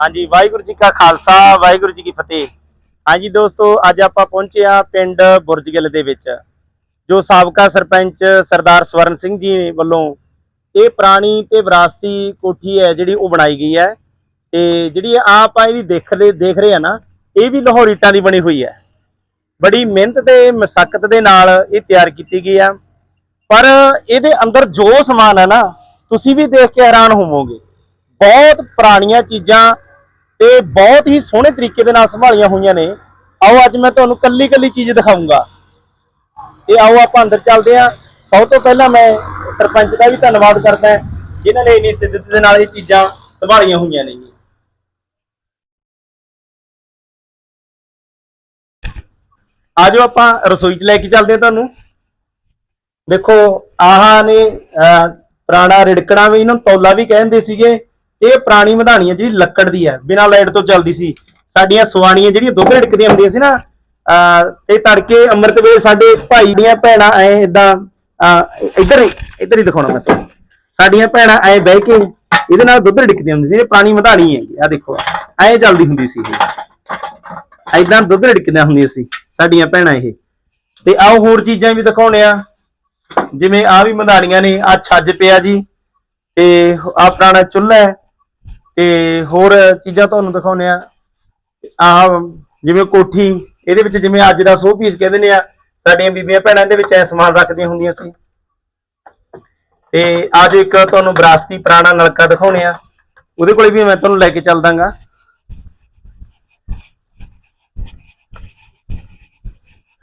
ਹਾਂਜੀ, ਵਾਹਿਗੁਰੂ ਜੀ ਕਾ ਖਾਲਸਾ, ਵਾਹਿਗੁਰੂ ਜੀ ਕੀ ਫਤਿਹ। ਹਾਂਜੀ ਦੋਸਤੋ, ਅੱਜ ਆਪਾਂ ਪਹੁੰਚੇ ਆ ਪਿੰਡ ਬੁਰਜਗਿੱਲ ਦੇ ਵਿੱਚ, ਜੋ ਸਾਬਕਾ ਸਰਪੰਚ ਸਰਦਾਰ ਸਵਰਨ ਸਿੰਘ ਜੀ ਵੱਲੋਂ ਇਹ ਪੁਰਾਣੀ ਤੇ ਵਿਰਾਸਤੀ ਕੋਠੀ ਹੈ ਜਿਹੜੀ ਉਹ ਬਣਾਈ ਗਈ ਹੈ। ਤੇ ਜਿਹੜੀ ਆਪਾਂ ਇਹਦੀ ਦੇਖ ਰਹੇ ਦੇਖ ਰਹੇ ਆ ਨਾ, ਇਹ ਵੀ ਲਾਹੌਰ ਦੀ ਬਣੀ ਹੋਈ ਹੈ। ਬੜੀ ਮਿਹਨਤ ਤੇ ਮਸ਼ੱਕਤ ਦੇ ਨਾਲ ਇਹ ਤਿਆਰ ਕੀਤੀ ਗਈ ਆ। ਪਰ ਇਹਦੇ ਅੰਦਰ ਜੋ ਸਮਾਨ ਹੈ ਨਾ, ਤੁਸੀਂ ਵੀ ਦੇਖ ਕੇ ਹੈਰਾਨ ਹੋਵੋਗੇ। ਬਹੁਤ ਪੁਰਾਣੀਆਂ ਚੀਜ਼ਾਂ ਤੇ ਬਹੁਤ ਹੀ ਸੋਹਣੇ ਤਰੀਕੇ ਦੇ ਨਾਲ ਸੰਭਾਲੀਆਂ ਹੋਈਆਂ ਨੇ। ਆਓ ਅੱਜ ਮੈਂ ਤੁਹਾਨੂੰ ਕੱਲੀ ਕੱਲੀ ਚੀਜ਼ ਦਿਖਾਉਂਗਾ ਤੇ ਆਓ ਆਪਾਂ ਅੰਦਰ ਚੱਲਦੇ ਹਾਂ। ਸਭ ਤੋਂ ਪਹਿਲਾਂ ਮੈਂ ਸਰਪੰਚ ਦਾ ਵੀ ਧੰਨਵਾਦ ਕਰਦਾ ਹਾਂ, ਜਿਨ੍ਹਾਂ ਨੇ ਇੰਨੀ ਸਿੱਧਤ ਦੇ ਨਾਲ ਇਹ ਚੀਜ਼ਾਂ ਸੰਭਾਲੀਆਂ ਹੋਈਆਂ ਨੇ। ਆਜੋ ਆਪਾਂ ਰਸੋਈ 'ਚ ਲੈ ਕੇ ਚੱਲਦੇ ਹਾਂ ਤੁਹਾਨੂੰ। ਦੇਖੋ ਆਹ ਨੇ ਅਹ, ਪੁਰਾਣਾ ਰਿੜਕਣਾ ਵੀ ਇਹਨਾਂ ਨੂੰ ਤੌਲਾ ਵੀ ਕਹਿੰਦੇ ਸੀਗੇ। ਇਹ ਪੁਰਾਣੀ ਮਧਾਣੀ ਹੈ ਜਿਹੜੀ ਲੱਕੜ ਦੀ ਹੈ। ਬਿਨਾਂ ਲਾਈਟ ਤੋਂ ਚੱਲਦੀ ਸੀ। ਸਾਡੀਆਂ ਸਵਾਣੀਆਂ ਜਿਹੜੀਆਂ ਦੁੱਧ ਰਿੜਕਦੀਆਂ ਹੁੰਦੀਆਂ ਸੀ ਨਾ ਅਹ, ਤੇ ਤੜਕੇ ਅੰਮ੍ਰਿਤ ਵੇਲੇ ਸਾਡੇ ਭਾਈ ਦੀਆਂ ਭੈਣਾਂ ਐ ਇਦਾਂ ਇੱਧਰ ਇੱਧਰ ਹੀ ਦਿਖਾਉਣਾ ਮੈਂ ਤੁਹਾਨੂੰ। ਸਾਡੀਆਂ ਭੈਣਾਂ ਐ ਬਹਿ ਕੇ ਇਹਦੇ ਨਾਲ ਦੁੱਧ ਰਿੜਕਦੀਆਂ ਹੁੰਦੀਆਂ ਸੀ। ਇਹ ਪੁਰਾਣੀ ਮਧਾਣੀ ਹੈ। ਆ ਦੇਖੋ ਐ ਚੱਲਦੀ ਹੁੰਦੀ ਸੀ ਇਹ। ਐਦਾਂ ਦੁੱਧ ਰਿੜਕਦੀਆਂ ਹੁੰਦੀਆਂ ਸੀ ਸਾਡੀਆਂ ਭੈਣਾਂ ਇਹ। ਤੇ ਆਓ ਹੋਰ ਚੀਜ਼ਾਂ ਵੀ ਦਿਖਾਉਣੇ ਆ ਜਿਵੇਂ ਆ ਵੀ ਮਧਾਣੀਆਂ ਨੇ ਆ ਛੱਜ ਪਿਆ ਜੀ। ਤੇ ਆ ਪੁਰਾਣਾ ਚੁੱਲ੍ਹਾ ਹੈ। ਤੇ ਹੋਰ ਚੀਜ਼ਾਂ ਤੁਹਾਨੂੰ ਦਿਖਾਉਣੇ ਆ ਆ ਜਿਵੇਂ ਕੋਠੀ, ਇਹਦੇ ਵਿੱਚ ਜਿਵੇਂ ਅੱਜ ਦਾ ਸੋ ਪੀਸ ਕਹਿੰਦੇ ਨੇ ਆ ਸਾਡੀਆਂ ਬੀਬੀਆਂ ਭੈਣਾਂ ਇਹਦੇ ਵਿੱਚ ਐ ਸਮਾਨ ਰੱਖਦੀਆਂ ਹੁੰਦੀਆਂ ਸੀ। ਤੇ ਅੱਜ ਇੱਕ ਤੁਹਾਨੂੰ ਵਿਰਾਸਤੀ ਪੁਰਾਣਾ ਨਲਕਾ ਦਿਖਾਉਣੇ ਆ ਉਹਦੇ ਕੋਲੇ ਵੀ ਮੈਂ ਤੁਹਾਨੂੰ ਲੈ ਕੇ ਚੱਲ ਦਾਂਗਾ।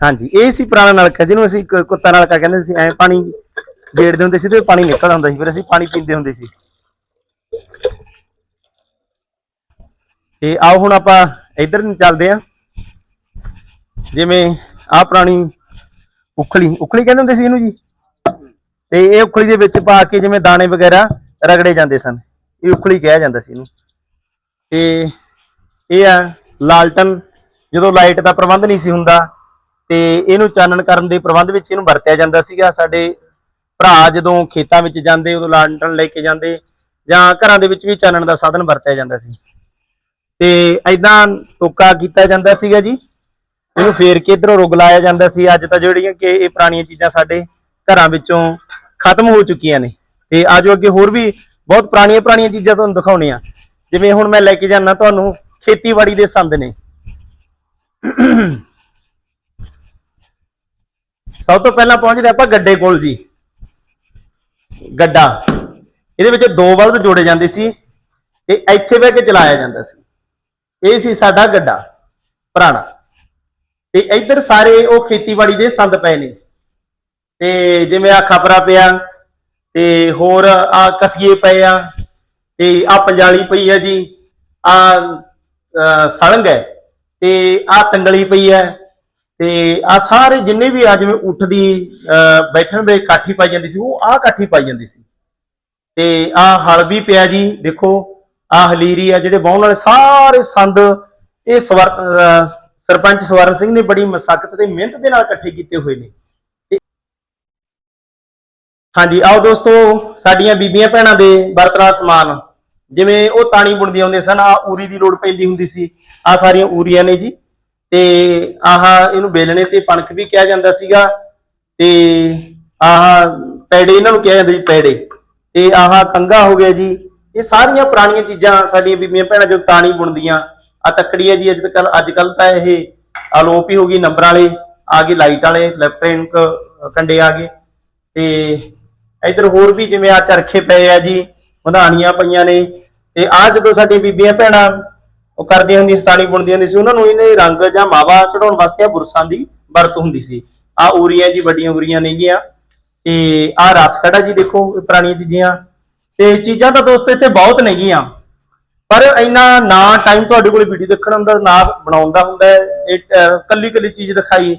ਹਾਂਜੀ, ਇਹ ਸੀ ਪੁਰਾਣਾ ਨਲਕਾ, ਜਿਹਨੂੰ ਅਸੀਂ ਕੁੱਤਾ ਨਲਕਾ ਕਹਿੰਦੇ ਸੀ। ਐ ਪਾਣੀ ਗੇੜਦੇ ਹੁੰਦੇ ਸੀ ਤੇ ਪਾਣੀ ਨਿਕਲਦਾ ਹੁੰਦਾ ਸੀ, ਫਿਰ ਅਸੀਂ ਪਾਣੀ ਪੀਂਦੇ ਹੁੰਦੇ ਸੀ। ਤੇ ਆਓ ਹੁਣ ਆਪਾਂ ਇੱਧਰ ਨੂੰ ਚੱਲਦੇ ਆ ਜਿਵੇਂ ਆ ਪੁਰਾਣੀ ਉਖਲੀ ਉਖਲੀ ਕਹਿੰਦੇ ਹੁੰਦੇ ਸੀ ਇਹਨੂੰ ਜੀ? ਤੇ ਇਹ ਉਖਲੀ ਦੇ ਵਿੱਚ ਪਾ ਕੇ ਜਿਵੇਂ ਦਾਣੇ ਵਗੈਰਾ ਰਗੜੇ ਜਾਂਦੇ ਸਨ। ਇਹ ਉਖਲੀ ਕਿਹਾ ਜਾਂਦਾ ਸੀ ਇਹਨੂੰ। ਤੇ ਇਹ ਆ ਲਾਲਟਨ, ਜਦੋਂ ਲਾਈਟ ਦਾ ਪ੍ਰਬੰਧ ਨਹੀਂ ਸੀ ਹੁੰਦਾ, ਤੇ ਇਹਨੂੰ ਚਾਨਣ ਕਰਨ ਦੇ ਪ੍ਰਬੰਧ ਵਿੱਚ ਇਹਨੂੰ ਵਰਤਿਆ ਜਾਂਦਾ ਸੀਗਾ। ਸਾਡੇ ਭਰਾ ਜਦੋਂ ਖੇਤਾਂ ਵਿੱਚ ਜਾਂਦੇ, ਉਦੋਂ ਲਾਲਟਨ ਲੈ ਕੇ ਜਾਂਦੇ, ਜਾਂ ਘਰਾਂ ਦੇ ਵਿੱਚ ਵੀ ਚਾਨਣ ਦਾ ਸਾਧਨ ਵਰਤਿਆ ਜਾਂਦਾ ਸੀ। ਤੇ ਐਦਾਂ ਟੋਕਾ ਕੀਤਾ ਜਾਂਦਾ ਸੀਗਾ ਜੀ। ਇਹਨੂੰ ਫੇਰ ਕੇ ਇਧਰੋਂ ਰੁਗ ਲਾਇਆ ਜਾਂਦਾ ਸੀ। ਅੱਜ ਤਾਂ ਜਿਹੜੀਆਂ ਕਿ ਇਹ ਪੁਰਾਣੀਆਂ ਚੀਜ਼ਾਂ ਸਾਡੇ ਘਰਾਂ ਵਿੱਚੋਂ ਖਤਮ ਹੋ ਚੁੱਕੀਆਂ ਨੇ। ਤੇ ਆਜੋ ਅੱਗੇ ਹੋਰ ਵੀ ਬਹੁਤ ਪੁਰਾਣੀਆਂ ਪੁਰਾਣੀਆਂ ਚੀਜ਼ਾਂ ਤੁਹਾਨੂੰ ਦਿਖਾਉਣੀਆਂ। ਜਿਵੇਂ ਹੁਣ ਮੈਂ ਲੈ ਕੇ ਜਾਣਾ ਤੁਹਾਨੂੰ ਖੇਤੀਬਾੜੀ ਦੇ ਸੰਦ ਨੇ। ਸਭ ਤੋਂ ਪਹਿਲਾਂ ਪਹੁੰਚਦੇ ਆਪਾਂ ਗੱਡੇ ਕੋਲ ਜੀ। ਗੱਡਾ। ਇਹਦੇ ਵਿੱਚ ਦੋ ਬਲਦ ਜੋੜੇ ਜਾਂਦੇ ਸੀ। ਤੇ ਇੱਥੇ ਬਹਿ ਕੇ ਚਲਾਇਆ ਜਾਂਦਾ ਸੀ। ਇਹ ਸੀ ਸਾਡਾ ਗੱਡਾ ਪੁਰਾਣਾ। ਤੇ ਇੱਧਰ ਸਾਰੇ ਉਹ ਖੇਤੀਬਾੜੀ ਦੇ ਸੰਦ ਪਏ ਨੇ। ਤੇ ਜਿਵੇਂ ਆ ਖਪਰਾ ਪਿਆ ਤੇ ਹੋਰ ਆ ਕਸੀਏ ਪਏ ਆ ਤੇ ਆ ਪੰਜਾਲੀ ਪਈ ਆ ਜੀ ਆ ਸਲੰਗ ਹੈ ਤੇ ਆ ਤੰਗਲੀ ਪਈ ਹੈ ਤੇ ਆ ਸਾਰੇ ਜਿੰਨੇ ਵੀ ਆ ਜਿਵੇਂ ਉੱਠ ਦੀ ਅਹ, ਬੈਠਣ ਵੇ ਕਾਠੀ ਪਾਈ ਜਾਂਦੀ ਸੀ ਉਹ ਆ ਕਾਠੀ ਪਾਈ ਜਾਂਦੀ ਸੀ। ਤੇ ਆ ਹਲ ਵੀ ਪਿਆ ਜੀ ਦੇਖੋ ਆ ਹਲੀਰੀ ਆ ਜਿਹੜੇ ਵਾਹੁਣ ਵਾਲੇ ਸਾਰੇ ਸੰਦ, ਇਹ ਸਵਰ ਸਰਪੰਚ ਸਵਰਨ ਸਿੰਘ ਨੇ ਬੜੀ ਮਸ਼ੱਕਤ ਤੇ ਮਿਹਨਤ ਦੇ ਨਾਲ ਇਕੱਠੇ ਕੀਤੇ ਹੋਏ ਨੇ। ਹਾਂਜੀ, ਆਓ ਦੋਸਤੋ, ਸਾਡੀਆਂ ਬੀਬੀਆਂ ਭੈਣਾਂ ਦੇ ਬਰਤਨਾਂ ਸਮਾਨ। ਜਿਵੇਂ ਉਹ ਤਾਣੀ ਬੁਣਦੀਆਂ ਹੁੰਦੀਆਂ ਸਨ ਆ ਊਰੀ ਦੀ ਲੋੜ ਪੈਂਦੀ ਹੁੰਦੀ ਸੀ। ਆ ਸਾਰੀਆਂ ਊਰੀਆਂ ਨੇ ਜੀ। ਤੇ ਆਹ ਇਹਨੂੰ ਬੇਲਣੇ ਤੇ ਪਣਕ ਵੀ ਕਿਹਾ ਜਾਂਦਾ ਸੀਗਾ। ਤੇ ਆਹ ਪੈੜੇ ਇਹਨਾਂ ਨੂੰ ਕਿਹਾ ਜਾਂਦਾ ਜੀ, ਪੈੜੇ। ਤੇ ਆਹ ਕੰਗਾ ਹੋ ਗਿਆ ਜੀ। ਇਹ ਸਾਰੀਆਂ ਪੁਰਾਣੀਆਂ ਚੀਜ਼ਾਂ ਸਾਡੀਆਂ ਬੀਬੀਆਂ ਭੈਣਾਂ ਜੋ ਤਾਣੀ ਬੁਣਦੀਆਂ ਆ ਤੱਕੜੀ ਹੈ ਜੀ, ਅੱਜ ਕੱਲ ਅੱਜ ਕੱਲ ਤਾਂ ਇਹ ਅਲੋਪ ਹੀ ਹੋ ਗਈ ਨੰਬਰ ਵਾਲੇ, ਆ ਗਏ ਲਾਈਟ ਵਾਲੇ ਇਲੈਕਟ੍ਰਿਕ ਕੰਡੇ ਆ ਗਏ। ਤੇ ਇਧਰ ਹੋਰ ਵੀ ਜਿਵੇਂ ਆ ਚਰਖੇ ਪਏ ਆ ਜੀ, ਵਧਾਣੀਆਂ ਪਈਆਂ ਨੇ। ਤੇ ਆ ਜਦੋਂ ਸਾਡੀਆਂ ਬੀਬੀਆਂ ਭੈਣਾਂ ਉਹ ਕਰਦੀਆਂ ਹੁੰਦੀਆਂ ਸੀ, ਤਾਣੀ ਬੁਣਦੀਆਂ ਹੁੰਦੀਆਂ ਸੀ, ਉਹਨਾਂ ਨੂੰ ਇਹਨੇ ਰੰਗ ਜਾਂ ਮਾਵਾ ਚੜਾਉਣ ਵਾਸਤੇ ਆ ਬੁਰਸਾਂ ਦੀ ਵਰਤ ਹੁੰਦੀ ਸੀ। ਆ ਊਰੀਆਂ ਜੀ, ਵੱਡੀਆਂ ਊਰੀਆਂ ਨੇਗੀਆਂ। ਤੇ ਆ ਰਾਤ ਖੜਾ ਜੀ, ਦੇਖੋ, ਇਹ ਪੁਰਾਣੀਆਂ ਚੀਜ਼ਾਂ। ਤੇ ਚੀਜ਼ਾਂ ਤਾਂ ਦੋਸਤੋ ਇੱਥੇ ਬਹੁਤ ਨੇਗੀਆਂ। ਪਰ ਇੰਨਾ ਨਾ ਟਾਈਮ ਤੁਹਾਡੇ ਕੋਲ ਵੀਡੀਓ ਦੇਖਣ ਹੁੰਦਾ ਨਾ ਬਣਾਉਣ ਦਾ ਹੁੰਦਾ ਇਹ ਕੱਲੀ ਕੱਲੀ ਚੀਜ਼ ਦਿਖਾਈ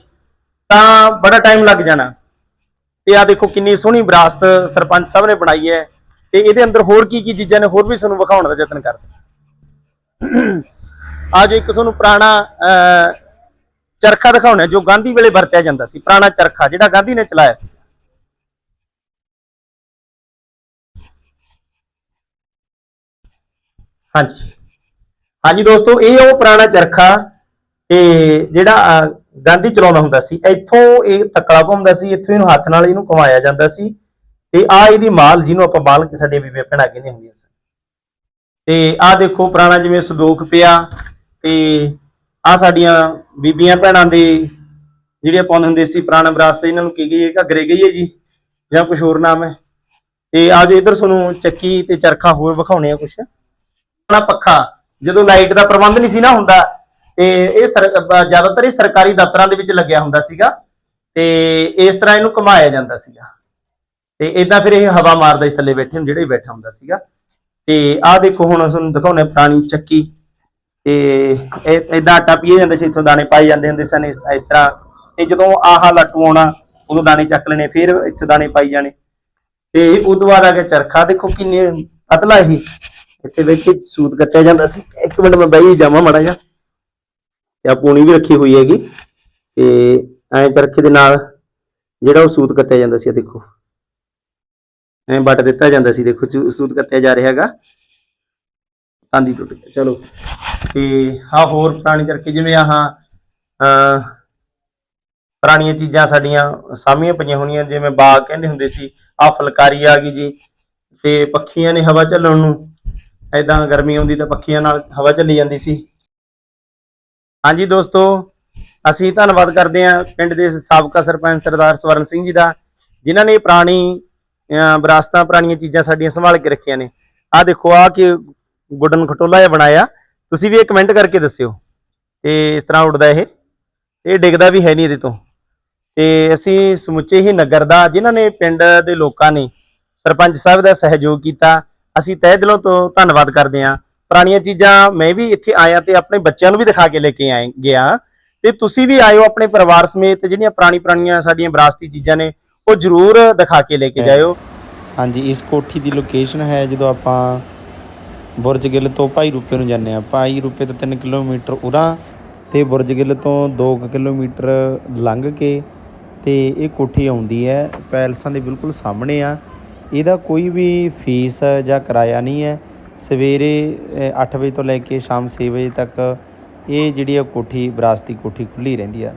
ਤਾਂ ਬੜਾ ਟਾਈਮ ਲੱਗ ਜਾਣਾ। ਤੇ ਆ ਦੇਖੋ ਕਿੰਨੀ ਸੋਹਣੀ ਵਿਰਾਸਤ ਸਰਪੰਚ ਸਾਹਿਬ ਨੇ ਬਣਾਈ ਹੈ। ਤੇ ਇਹਦੇ ਅੰਦਰ ਹੋਰ ਕੀ ਕੀ ਚੀਜ਼ਾਂ ਨੇ ਹੋਰ ਵੀ ਤੁਹਾਨੂੰ ਵਿਖਾਉਣ ਦਾ ਯਤਨ ਕਰਦੇ ਅੱਜ ਇੱਕ ਤੁਹਾਨੂੰ ਪੁਰਾਣਾ ਅਹ, ਚਰਖਾ ਦਿਖਾਉਣਾ ਜੋ ਗਾਂਧੀ ਵੇਲੇ ਵਰਤਿਆ ਜਾਂਦਾ ਸੀ ਪੁਰਾਣਾ ਚਰਖਾ ਜਿਹੜਾ ਗਾਂਧੀ ਨੇ ਚਲਾਇਆ ਸੀ। ਹਾਂਜੀ। ਹਾਂਜੀ ਦੋਸਤੋ, ਇਹ ਉਹ ਪੁਰਾਣਾ ਚਰਖਾ ਤੇ ਜਿਹੜਾ ਗਾਂਧੀ ਚਲਾਉਂਦਾ ਹੁੰਦਾ ਸੀ, ਇੱਥੋਂ ਇਹ ਤਕੜਾ ਘੁੰਮਦਾ ਸੀ, ਇੱਥੋਂ ਇਹਨੂੰ ਹੱਥ ਨਾਲ ਇਹਨੂੰ ਘੁਮਾਇਆ ਜਾਂਦਾ ਸੀ ਤੇ ਆ ਇਹਦੀ ਮਾਲ ਜਿਹਨੂੰ ਆਪਾਂ ਬਾਲ ਸਾਡੇ ਬੀਬੀਆਂ ਭੈਣਾਂ ਕਹਿੰਦੀਆਂ ਹੁੰਦੀਆਂ ਸਨ ਤੇ ਆ ਦੇਖੋ ਪੁਰਾਣਾ ਜਿਵੇਂ ਸੰਦੂਕ ਪਿਆ ਤੇ ਆ ਸਾਡੀਆਂ ਬੀਬੀਆਂ ਭੈਣਾਂ ਦੇ ਜਿਹੜੇ ਪਾਉਂਦੇ ਹੁੰਦੇ ਸੀ ਪੁਰਾਣਾ ਵਿਰਾਸਤ, ਇਹਨਾਂ ਨੂੰ ਕੀ ਗਈ ਘੱਗਰੇ ਗਈ ਹੈ ਜੀ, ਜਾਂ ਕੁਝ ਹੋਰ ਨਾਮ ਹੈ। ਤੇ ਆ ਜੋ ਇਧਰ ਤੁਹਾਨੂੰ ਚੱਕੀ ਤੇ ਚਰਖਾ ਹੋਰ ਵਿਖਾਉਣੇ ਆ ਕੁਝ ਆਪਣਾ ਪੱਖਾ, ਜਦੋਂ ਲਾਈਟ ਦਾ ਪ੍ਰਬੰਧ ਨਹੀਂ ਸੀ ਨਾ ਹੁੰਦਾ, ਤੇ ਇਹ ਜ਼ਿਆਦਾਤਰ ਇਹ ਸਰਕਾਰੀ ਦਫ਼ਤਰਾਂ ਦੇ ਵਿੱਚ ਲੱਗਿਆ ਹੁੰਦਾ ਸੀਗਾ, ਤੇ ਇਸ ਤਰ੍ਹਾਂ ਇਹਨੂੰ ਘੁਮਾਇਆ ਜਾਂਦਾ ਸੀਗਾ। ਤੇ ਇਦਾਂ ਫਿਰ ਇਹ ਹਵਾ ਮਾਰਦਾ ਇਸ ਥੱਲੇ ਬੈਠੇ ਨੂੰ ਬੈਠਾ ਹੁੰਦਾ ਸੀਗਾ। ਤੇ ਆਹ ਦੇਖੋ, ਹੁਣ ਤੁਹਾਨੂੰ ਦਿਖਾਉਣੇ ਪੁਰਾਣੀ ਚੱਕੀ। ਤੇ ਇਹ ਇਦਾਂ ਆਟਾ ਪੀਏ ਜਾਂਦੇ ਸੀ, ਇੱਥੋਂ ਦਾਣੇ ਪਾਏ ਜਾਂਦੇ ਹੁੰਦੇ ਸਨ, ਇਸ ਤਰ੍ਹਾਂ। ਤੇ ਜਦੋਂ ਆਹ ਲੱਟੂ ਆਉਣਾ ਉਦੋਂ ਦਾਣੇ ਚੱਕ ਲੈਣੇ, ਫਿਰ ਇੱਥੇ ਦਾਣੇ ਪਾਈ ਜਾਣੇ। ਤੇ ਉਦੋਂ ਬਾਅਦ ਆ ਗਿਆ ਚਰਖਾ, ਦੇਖੋ ਕਿੰਨੇ ਪਤਲਾ ਇਹ। ਇੱਥੇ ਵੇਖ ਕੇ ਸੂਤ ਕੱਟਿਆ ਜਾਂਦਾ ਸੀ। ਇੱਕ ਮਿੰਟ ਮੈਂ ਬਈ ਜਾਵਾਂ ਮਾੜਾ ਜਾ ਤੇ ਆ ਪੂਣੀ ਵੀ ਰੱਖੀ ਹੋਈ ਹੈਗੀ। ਤੇ ਐਂ ਚਰਖੇ ਦੇ ਨਾਲ ਜਿਹੜਾ ਉਹ ਸੂਤ ਕੱਟਿਆ ਜਾਂਦਾ ਸੀ ਦੇਖੋ। ਐਂ ਵੱਟ ਦਿੱਤਾ ਜਾਂਦਾ ਸੀ, ਦੇਖੋ ਸੂਤ ਕੱਟਿਆ ਜਾ ਰਿਹਾ ਹੈਗਾ। ਤਾਂਦੀ ਟੁੱਟ ਗਿਆ। ਚਲੋ। ਤੇ ਆ ਹੋਰ ਪੁਰਾਣੀ ਚਰਖੇ, ਜਿਵੇਂ ਆਹ, ਅਹ, ਪੁਰਾਣੀਆਂ ਚੀਜ਼ਾਂ ਸਾਡੀਆਂ ਸਾਹਮਣੇ ਪਈਆਂ ਹੋਣੀਆਂ, ਜਿਵੇਂ ਬਾਗ ਕਹਿੰਦੇ ਹੁੰਦੇ ਸੀ ਆ ਫੁਲਕਾਰੀ ਆ ਗਈ ਜੀ। ਤੇ ਪੱਖੀਆਂ ਨੇ ਹਵਾ ਚੱਲਣ ਨੂੰ ਐਦਾਂ ਗਰਮੀ ਆਉਂਦੀ ਤਾਂ ਪੱਖੀਆਂ ਨਾਲ ਹਵਾ ਚੱਲੀ ਜਾਂਦੀ ਸੀ। ਹਾਂਜੀ ਦੋਸਤੋ, ਅਸੀਂ ਧੰਨਵਾਦ ਕਰਦੇ ਹਾਂ ਪਿੰਡ ਦੇ ਸਾਬਕਾ ਸਰਪੰਚ ਸਰਦਾਰ ਸਵਰਨ ਸਿੰਘ ਜੀ ਦਾ, ਜਿਨ੍ਹਾਂ ਨੇ ਪੁਰਾਣੀ ਵਿਰਾਸਤਾਂ, ਪੁਰਾਣੀਆਂ ਚੀਜ਼ਾਂ ਸਾਡੀਆਂ ਸੰਭਾਲ ਕੇ ਰੱਖੀਆਂ ਨੇ। ਆਹ ਦੇਖੋ ਆ ਕਿ ਗੁੱਡਨ ਖਟੋਲਾ ਜਿਹਾ ਬਣਾਇਆ। ਤੁਸੀਂ ਵੀ ਇਹ ਕਮੈਂਟ ਕਰਕੇ ਦੱਸਿਓ। ਤੇ ਇਸ ਤਰ੍ਹਾਂ ਉੱਡਦਾ ਇਹ। ਇਹ ਡਿੱਗਦਾ ਵੀ ਹੈ ਨਹੀਂ ਇਹਦੇ ਤੋਂ। ਤੇ ਅਸੀਂ ਸਮੁੱਚੇ ਹੀ ਨਗਰ ਦਾ, ਜਿਨ੍ਹਾਂ ਨੇ ਪਿੰਡ ਦੇ ਲੋਕਾਂ ਨੇ ਸਰਪੰਚ ਸਾਹਿਬ ਦਾ ਸਹਿਯੋਗ ਕੀਤਾ ਅਸੀਂ ਤਹਿ ਦਿਲੋਂ ਤੋਂ ਧੰਨਵਾਦ ਕਰਦੇ ਹਾਂ। ਪੁਰਾਣੀਆਂ ਚੀਜ਼ਾਂ ਮੈਂ ਵੀ ਇੱਥੇ ਆਇਆ ਤੇ ਆਪਣੇ ਬੱਚਿਆਂ ਨੂੰ ਵੀ ਦਿਖਾ ਕੇ ਲੈ ਕੇ ਆਏ ਗਿਆ। ਤੇ ਤੁਸੀਂ ਵੀ ਆਇਓ ਆਪਣੇ ਪਰਿਵਾਰ ਸਮੇਤ ਜਿਹੜੀਆਂ ਪੁਰਾਣੀ ਪੁਰਾਣੀਆਂ ਸਾਡੀਆਂ ਵਿਰਾਸਤੀ ਚੀਜ਼ਾਂ ਨੇ ਉਹ ਜ਼ਰੂਰ ਦਿਖਾ ਕੇ ਲੈ ਕੇ ਜਾਇਓ। ਹਾਂਜੀ ਇਸ ਕੋਠੀ ਦੀ ਲੋਕੇਸ਼ਨ ਹੈ ਜਦੋਂ ਆਪਾਂ ਬੁਰਜ ਗਿੱਲ ਤੋਂ ਭਾਈ ਰੂਪੇ ਨੂੰ ਜਾਂਦੇ ਆ ਭਾਈ ਰੂਪੇ ਤੋਂ 3 ਕਿਲੋਮੀਟਰ ਉਰਾਂ ਤੇ ਬੁਰਜ ਗਿੱਲ ਤੋਂ 2 ਕਿਲੋਮੀਟਰ ਲੰਘ ਕੇ ਤੇ ਇਹ ਕੋਠੀ ਆਉਂਦੀ ਹੈ। ਪੈਲਸਾਂ ਦੇ ਬਿਲਕੁਲ ਸਾਹਮਣੇ ਆ। ਇਹਦਾ ਕੋਈ ਵੀ ਫੀਸ ਜਾਂ ਕਿਰਾਇਆ ਨਹੀਂ ਹੈ। ਸਵੇਰੇ 8 ਵਜੇ ਤੋਂ ਲੈ ਕੇ ਸ਼ਾਮ 6 ਵਜੇ ਤੱਕ ਇਹ ਜਿਹੜੀ ਆ ਕੋਠੀ, ਵਿਰਾਸਤੀ ਕੋਠੀ ਖੁੱਲੀ ਰਹਿੰਦੀ ਆ।